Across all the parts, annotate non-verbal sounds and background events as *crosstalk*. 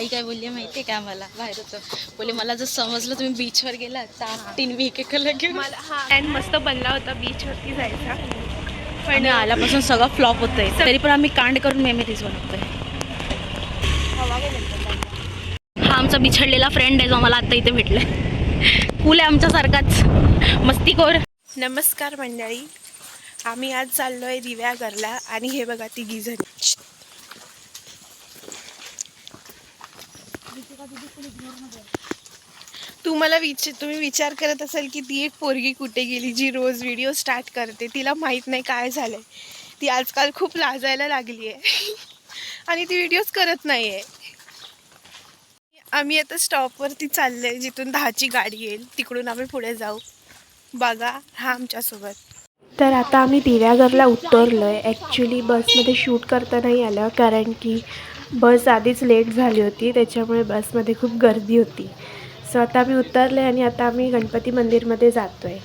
आई काय बोलली माहितीये का मला बाहेर होतं बोले मला जर समजलं तुम्ही बीचवर गेला तर तीन मी एक घेऊन मला हा. प्लॅन मस्त बनला होता बीचवरती जायचा. पण आल्यापासून सगळं फ्लॉप होतंय. तरी पण आम्ही कांड करून मेमरीज बनवतोय. हा आमचा बिछडलेला फ्रेंड आहे जो मला आता इथे भेटलाय. फुल आहे आमच्यासारखाच. मस्तीखोर नमस्कार मंडळी. आम्ही आज चाललोय दिव्यागरला आणि हे बघा ती गिझन तुम्हाला विचार तुम्ही विचार करत असाल की ती एक पोरगी कुठे गेली जी रोज व्हिडिओ स्टार्ट करते तिला माहीत नाही काय झालंय. ती आजकाल खूप लाजायला लागली आहे *laughs* आणि ती व्हिडिओज करत नाही आहे आम्ही आता स्टॉपवरती चाललोय जिथून दहाची गाडी येईल तिकडून आम्ही पुढे जाऊ. बघा हा आमच्यासोबत. तर आता आम्ही दिव्यागरला उतरलो आहे ॲक्च्युली बसमध्ये शूट करता नाही आलं कारण की बस आधीच लेट झाली होती त्याच्यामुळे बसमध्ये खूप गर्दी होती. सो आता आम्ही उतरले आणि आता आम्ही गणपती मंदिरमध्ये जातो आहे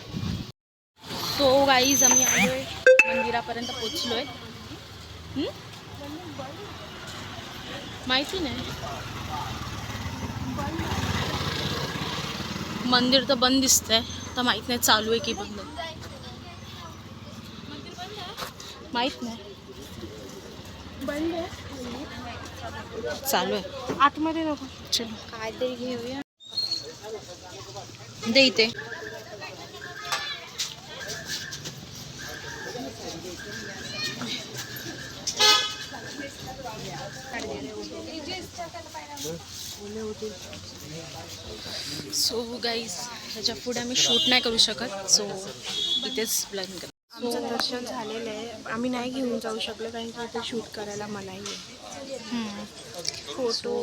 सो गाईज आम्ही आलोय. मंदिरापर्यंत पोचलोय. हम्म? माहिती नाही. मंदिर तर बंद दिसतंय. तर माहीत नाही चालू आहे की बंद. माहीत नाही. चालू आहे. आतमध्ये नको. चलो. काहीतरी घेऊया. दे इथे. सो गाईज ह्याच्या पुढे आम्ही शूट नाही करू शकत. सो इथेच प्लॅन कर. आमचं दर्शन झालेलं आहे. आम्ही नाही घेऊन जाऊ शकलो कारण की इथे शूट करायला मनाई आहे. फोटो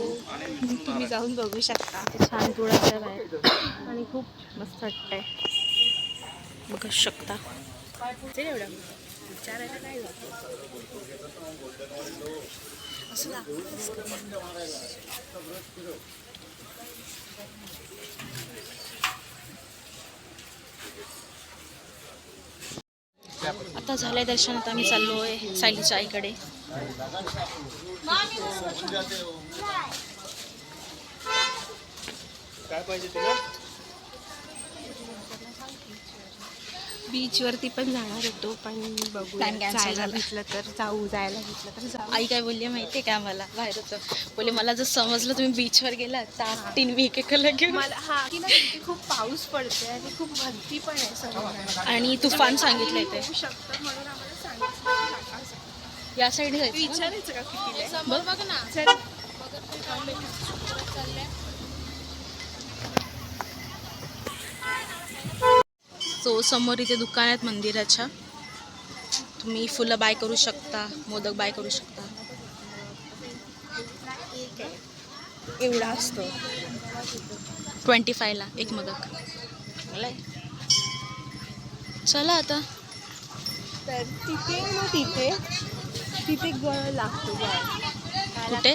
तुम्ही जाऊन बघू शकता. छान तुळाचं आहे. आणि खूप मस्त वाटतंय. बघू शकता. एवढं. विचारायला काय आता झालंय दर्शन आता आम्ही आहे सायलीच्या आईकडे. बीचवरती पण जाणार होतो पण बघू Plan cancel जायला झाला. घेतलं तर जाऊ जायला घेतलं तर जाऊ. आई काय बोलली माहितीये का मला बाहेर होतं बोले मला जर समजलं तुम्ही बीचवर गेला तर तीन मी एक घेऊन मला हा की खूप पाऊस पडतोय आणि खूप भरती पण आहे समुद्रात आणि तुफान सांगितलंय ते येऊ शकतं म्हणून आम्हाला सांगितलं. या साईड जायचं विचारायचं का किती आहे? बघ. बघ ना चल. सो समोर इथे दुकान आहेत मंदिराच्या. तुम्ही फुलं बाय करू शकता मोदक बाय करू शकता. एवढा असतो. ट्वेंटी फायला एक मोदक. चला आता. तर तिथे ना तिथे तिथे गळ लागतो कुठे?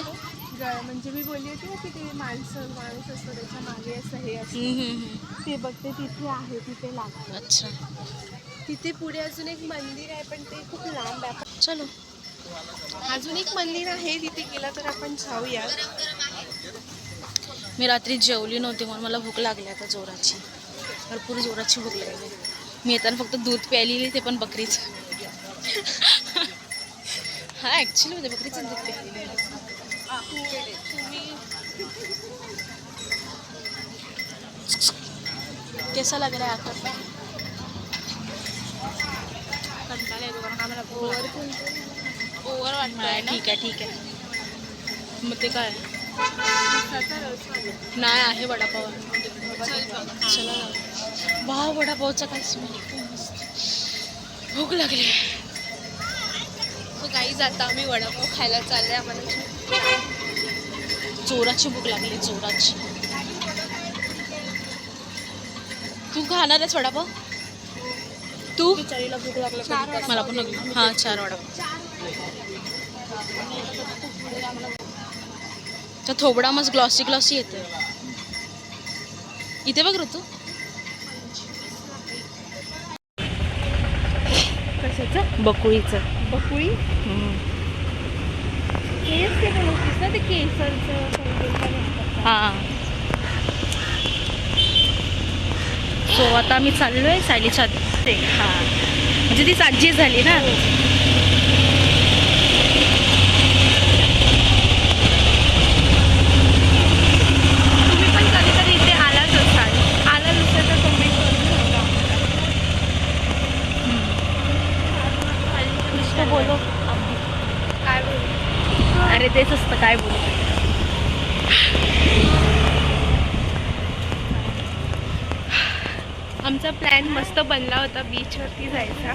म्हणजे मी बोलली होती ना की ते माणसं माणूस असतो त्याच्यामागे असं हे असतं. हम्म. ते बघते तिथे आहे तिथे लागतं. अच्छा. तिथे पुढे अजून एक मंदिर आहे पण ते खूप लांब आहे. चलो. अजून एक मंदिर आहे तिथे गेलं तर आपण जाऊया. मी रात्री जेवली नव्हती म्हणून मला भूक लागली आता जोराची. भरपूर जोराची भूक लागली. मी येताना फक्त दूध प्यायलेली ते पण बकरीच. हा ॲक्च्युली होते बकरीचं दूध प्यायलेली. कैसा लग रहा है आपका कंटाळा येतो कारण आम्हाला ओव्हर ओव्हर वाटतंय ठीक आहे ठीक आहे. मग ते काय? नाही आहे वडापाव. चला. वा वडापावचा काय स्मेल भूक लागली. सो काही जाता आम्ही वडापाव खायला चालले आम्हाला जोराची भूक लागली जोराची. तू खाणार आहेस वडापाव तू? बिचारीला भूक लागलं मला पण हां चार वडापाव थोबडा मस्त ग्लॉसी ग्लॉसी येते इथे बघ ऋतू. कशाचं? बकुळीचं. बकुळी? केस ते बनवतेस ना ते केसरचं हां सो आता आम्ही चाललोय सायलीच्या ते हां. म्हणजे ती आजी झाली ना तुम्ही पण कधीतरी इथे आलाच असाल आला नसेल तर कमेंट करून सांगा बोलो काय अरे तेच असतं काय बोलू. आमचा प्लॅन मस्त बनला होता बीचवरती जायचा.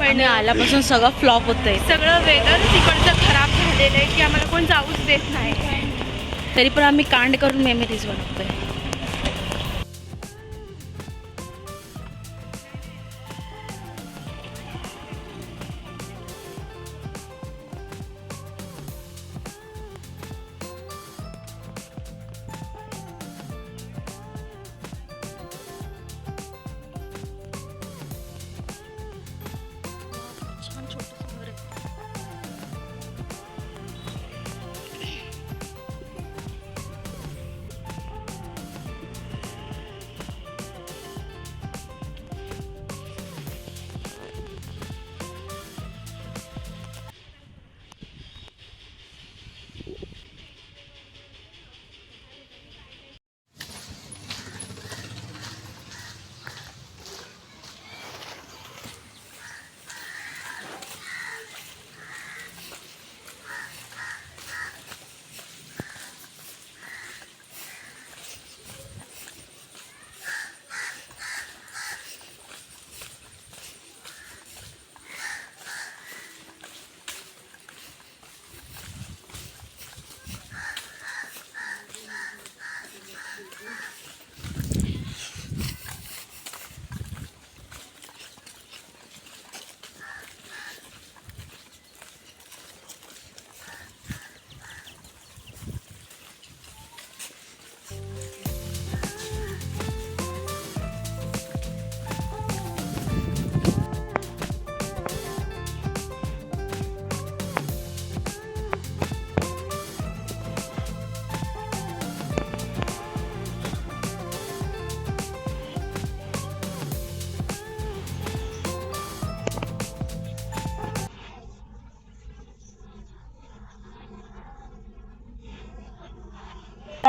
पण आल्यापासून सगळं फ्लॉप होतंय. सगळं वेदर तिकडचं खराब झालेलं आहे की आम्हाला कोण जाऊच देत नाही. तरी पण आम्ही कांड करून मेमरीज बनवतोय.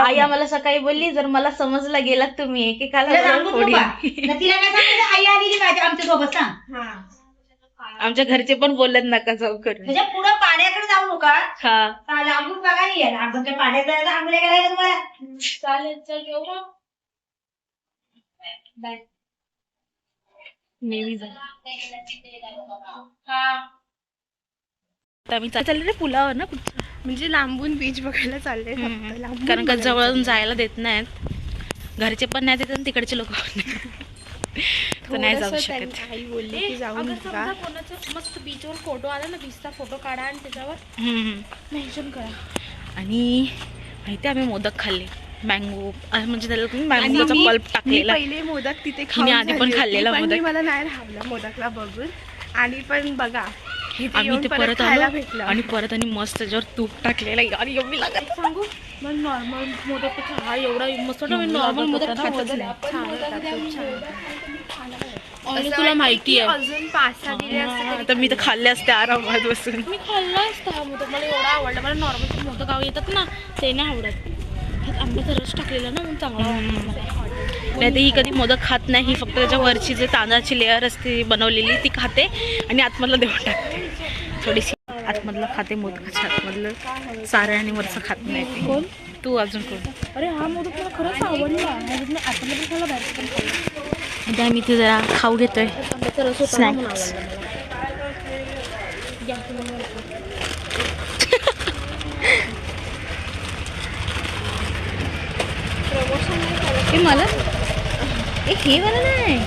आई आम्हाला सकाळी बोलली जर मला समजलं गेलात तुम्ही एकेकाला बरोबर सांगू नको. न तिला काय सांगायचं आई आलेली माझ्या आमच्यासोबत सांग. आमच्या घरचे पण बोलत नका जाऊ करून म्हणजे पुढं पाण्याकडे जाऊ नका. हा. हा, बघा नाही यार आपण काय पाण्यात जायचं आंघोळ्या करायला तुम्हाला. चालेल चल मग. बाय. नेहमी जा. आता आम्ही चा- चाललो रे पुलावर ना कुठं म्हणजे लांबून बीच बघायला चालले कारण का जवळून. जायला देत नाहीत. घरचे पण नाही देत आणि तिकडचे लोक पण नाही. तर नाही जाऊ थोडंसं शकत. त्यांनी आई बोलली की जाऊन बघा कोणाचा मस्त बीचवर फोटो आला ना बीचचा फोटो काढा आणि त्याच्यावर मेन्शन करा. आणि माहिती आम्ही मोदक खाल्ले. मँगो म्हणजे त्याला तुम्ही मँगोचा मी- पल्प मी टाकलेला. पहिले मोदक तिथे खाऊन आधी पण खाल्लेला मोदक. मी मला नाही राहिला मोदकला बघून. आणि पण बघा आम्ही ते परत आलो भेटलं. आणि परत आणि मस्त त्याच्यावर तूप टाकलेलं यार एवढी लागत सांगू? मग नॉर्मल मोदकपेक्षा हा एवढा मस्त नॉर्मल मोदक खातच नाही. तुला माहिती की आहे. अजून पाच सहा दिले असते हा, तरी तर मी तर खाल्ले असते आरामात बसून. मी खाल्ला असता हा मोदक मला एवढा आवडला. मला नॉर्मल मोदक गाव येतात ना ते नाही आवडत. आंब्याचा रस टाकलेला ना म्हणून चांगला नाही तर ही कधी मोदक खात नाही. ही फक्त त्याच्या वरची जे तांदळाची लेअर असते बनवलेली ती खाते आणि आतमधलं देऊन टाकते. थोडीशी आतमधलं खाते मोदकाच्या आतमधलं. सारे आणि वरचं खात नाही ती. कोण? तू अजून कोण? अरे हा मोदक मला खरंच आवडला. खाल्ला पण खाल्लं आता आम्ही ते जरा खाऊ घेतोय. स्नॅक्स मला? ए हे वाला नाही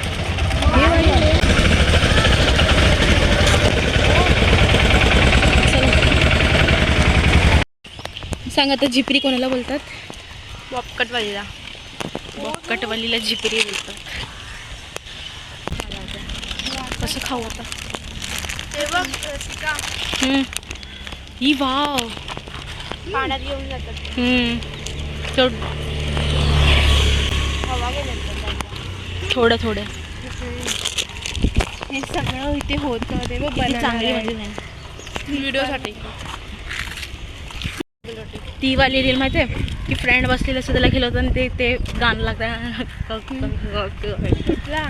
हे वाला चला. सांग आता झिपरी कोणाला बोलतात? बॉपकटवालीला कटवालीला झिपरी बोलतात. कसं खाऊ आता. ही वाव. पाण्यात घेऊन जातात. हवा गेले थोडं थोडं. हे सगळं इथे होतं ते बघ चांगली म्हणजे व्हिडिओसाठी. ती वाली रील माहिती आहे की फ्रेंड बसलेली असते त्याला खेळवतं आणि ते ते गाणं लागतं कुठला?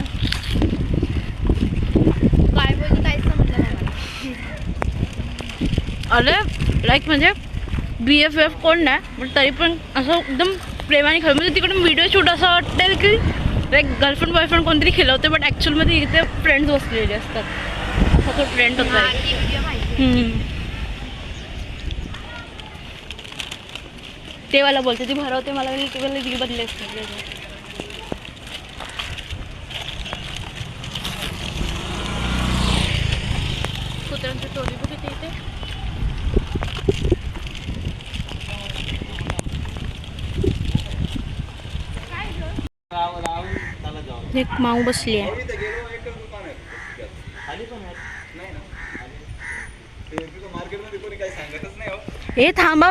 काय बोलली काहीच समजलं नाही मला. अरे लाईक म्हणजे बी एफ एफ कोण नाही पण तरी पण असं एकदम प्रेमाने खेळ म्हणजे तिकडून व्हिडिओ शूट असं वाटतं की लाईक गर्लफ्रेंड बॉयफ्रेंड कोणतरी खेळवते बट ॲक्च्युअलमध्ये इथे फ्रेंड्स बसलेले असतात. असा तो ट्रेंड होता ती मला बोलते ती भरवते मला ती मला बदली असते. एक माऊ बसली आहे. थांबा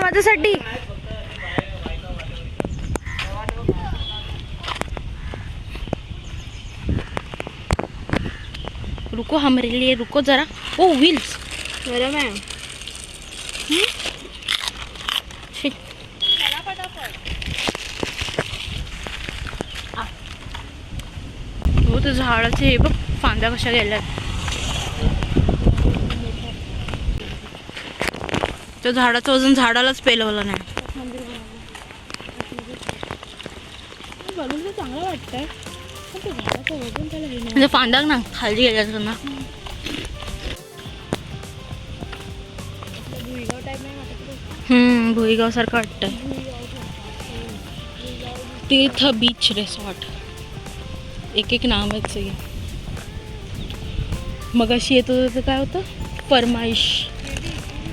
रुको हमारे लिए रुको जरा. ओ व्हील्स बरं मॅम हो ते झाडाचे हे बघ फांद्या कशा गेल्यात. त्या झाडाचं वजन झाडालाच पेलवलं नाही. चांगलं वाटतंय फांदा म्हणजे ना खाली गेल्या ना हम्म भुईगाव सारखं वाटतंय तीर्थ बीच रिसॉर्ट एक एक नाव आहे मग अशी येत होतं काय होतं? फरमाईश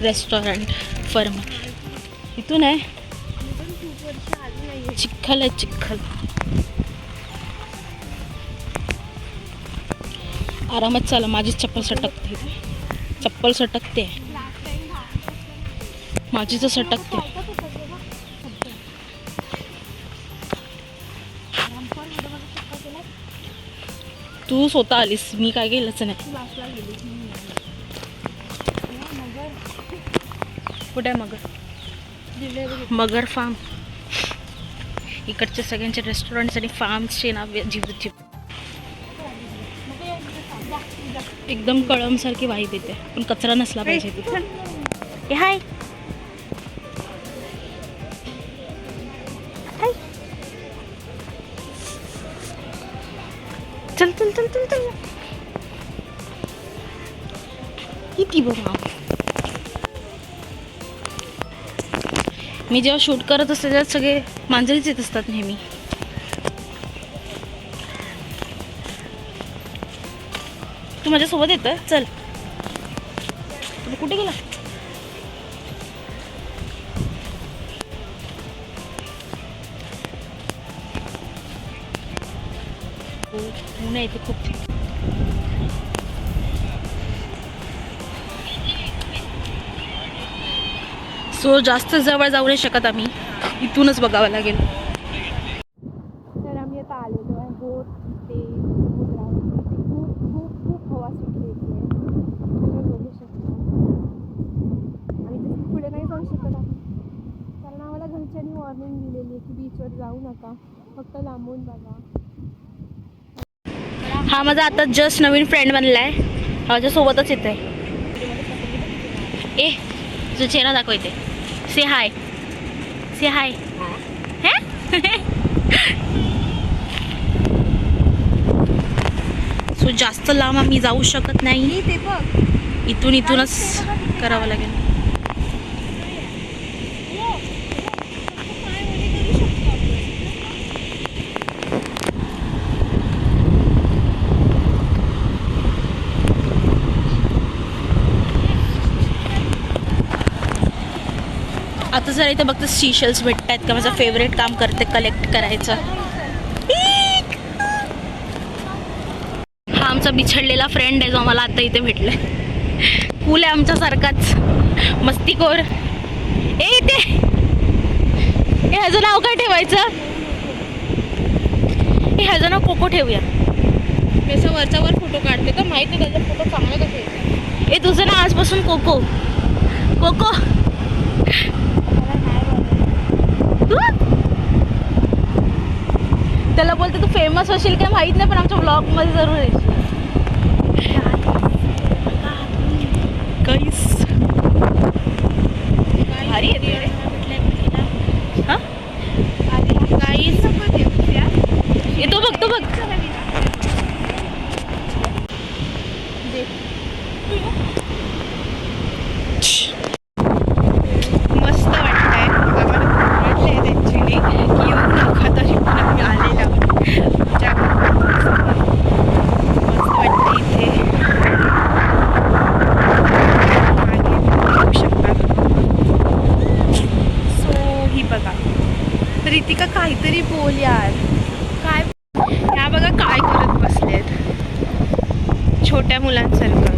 रेस्टॉरंट फर्मा. इथून आहे. चिखल आहे चिखल. आरामात चाला माझीच चप्पल सटकते. चप्पल सटकते. माझी तर सटकते. तू स्वतः आलीस. मी काय केलंच नाही. कुठे आहे मगर? मगर फार्म इकडच्या सगळ्यांचे रेस्टॉरंट्स आणि फार्म्सचे नाव जीव एकदम कळमसारखी वाईब येते. पण कचरा नसला पाहिजे. तिथे हाय चल चल चल किती बघा मी जेव्हा शूट करत असते त्यात सगळे मांजरीच येत असतात नेहमी तू माझ्यासोबत येतं चल तुम्ही कुठे गेला ऊन आहे खूप सो जास्त जवळ जाऊ नाही शकत आम्ही. इथूनच बघावं लागेल तर आम्ही आता आलेलो आहे बोट ते समुद्रावरती इथे खूप खूप खूप हवा सुटली इथे तुम्ही बघू शकता आणि तिथे पुढे नाही जाऊ शकत आम्ही कारण आम्हाला घरच्यांनी वॉर्निंग दिलेली आहे की बीचवर जाऊ नका फक्त लांबून बघा हा माझा आता जस्ट नवीन फ्रेंड बनलाय. हा माझ्या सोबतच येत आहे ए तुझा चेहरा दाखव इथे. से हाय से हाय सो जास्त लांब आम्ही जाऊ शकत नाही. इथून इथूनच करावं लागेल. आता जर इथे बघते सीशल्स भेटत आहेत का? माझं फेवरेट काम करते कलेक्ट करायचं. हा आमचा बिछडलेला फ्रेंड आहे जो आम्हाला आता इथे भेटलाय. कूल आहे आमच्यासारखाच. मस्तीखोर ए इथे! ए ह्याचं नाव काय ठेवायचं? ए, ह्याचं नाव कोको ठेवूया. मी असं वरचा वर फोटो काढते तर माहीत नाही त्याचे फोटो चांगले कसे ए तुझं ना आजपासून कोको. कोको तू? त्याला बोलते तू फेमस होशील काय माहीत नाही पण आमच्या ब्लॉगमध्ये जरूर येशील. *laughs* काहीच भारी येते रे. हा? येतो बघ तो बघ मस्त वाटतंय आम्हाला खूप वाटलंय ॲक्च्युली की येऊ नका तरी पण आम्ही आलेलो आहोत. ज्या- मस्त वाटतं इथे मागे बघू शकता सो ही बघा रितिका काहीतरी बोल यार. काय ह्या बघा काय करत बसलेत. छोट्या मुलांसारखं.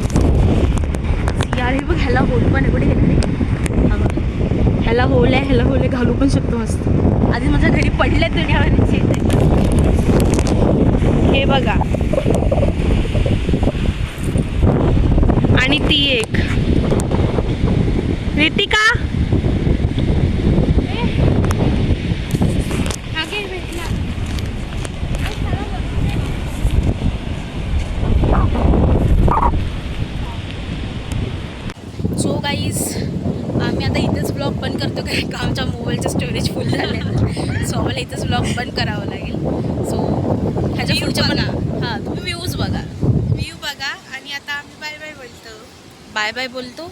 यार हे बघ ह्याला होल पण आहे कुठे गेला हा. ह्याला होल आहे ह्याला होल आहे घालू पण शकतो मस्त. आधी माझ्या घरी पडले तर घ्यावायचे हे बघा. आणि ती एक. रितिका सो गाईज आम्ही आता इथेच ब्लॉग बंद करतो कारण का आमच्या मोबाईलचं स्टोरेज फुल झालं आहे सो आम्हाला इथेच ब्लॉग बंद करावं लागेल सो ह्याच्या View पुढच्या पण बघा. हां तुम्ही व्ह्यूज बघा व्ह्यू बघा आणि आता आम्ही बाय बाय बोलतो बाय बाय बोलतो